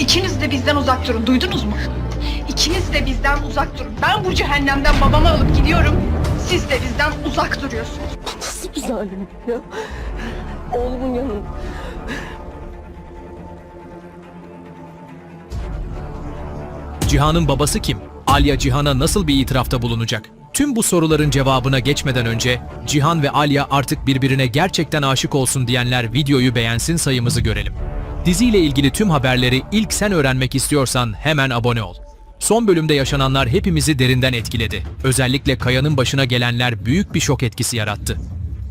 İkiniz de bizden uzak durun. Duydunuz mu? İkiniz de bizden uzak durun. Ben bu cehennemden babamı alıp gidiyorum. Siz de bizden uzak duruyorsunuz. Nasıl bir zalimlik ya? Oğlumun yanında. Cihan'ın babası kim? Alya Cihan'a nasıl bir itirafta bulunacak? Tüm bu soruların cevabına geçmeden önce Cihan ve Alya artık birbirine gerçekten aşık olsun diyenler videoyu beğensin sayımızı görelim. Diziyle ilgili tüm haberleri ilk sen öğrenmek istiyorsan hemen abone ol. Son bölümde yaşananlar hepimizi derinden etkiledi. Özellikle Kaya'nın başına gelenler büyük bir şok etkisi yarattı.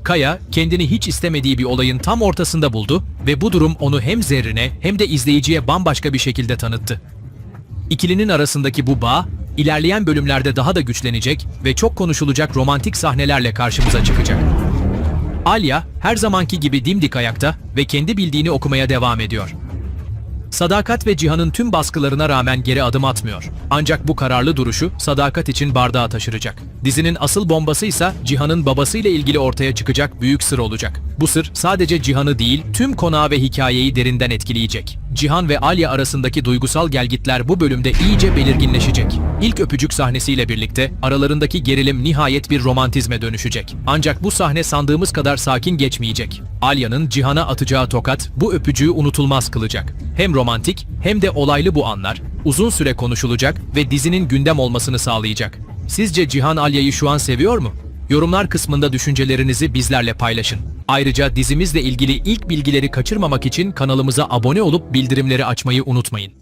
Kaya, kendini hiç istemediği bir olayın tam ortasında buldu ve bu durum onu hem Zerrin'e hem de izleyiciye bambaşka bir şekilde tanıttı. İkilinin arasındaki bu bağ, ilerleyen bölümlerde daha da güçlenecek ve çok konuşulacak romantik sahnelerle karşımıza çıkacak. Alya, her zamanki gibi dimdik ayakta ve kendi bildiğini okumaya devam ediyor. Sadakat ve Cihan'ın tüm baskılarına rağmen geri adım atmıyor. Ancak bu kararlı duruşu Sadakat için bardağa taşıracak. Dizinin asıl bombası ise Cihan'ın babasıyla ilgili ortaya çıkacak büyük sır olacak. Bu sır sadece Cihan'ı değil, tüm konağı ve hikayeyi derinden etkileyecek. Cihan ve Alya arasındaki duygusal gelgitler bu bölümde iyice belirginleşecek. İlk öpücük sahnesiyle birlikte aralarındaki gerilim nihayet bir romantizme dönüşecek. Ancak bu sahne sandığımız kadar sakin geçmeyecek. Alya'nın Cihan'a atacağı tokat bu öpücüğü unutulmaz kılacak. Hem romantik hem de olaylı bu anlar uzun süre konuşulacak ve dizinin gündem olmasını sağlayacak. Sizce Cihan Alya'yı şu an seviyor mu? Yorumlar kısmında düşüncelerinizi bizlerle paylaşın. Ayrıca dizimizle ilgili ilk bilgileri kaçırmamak için kanalımıza abone olup bildirimleri açmayı unutmayın.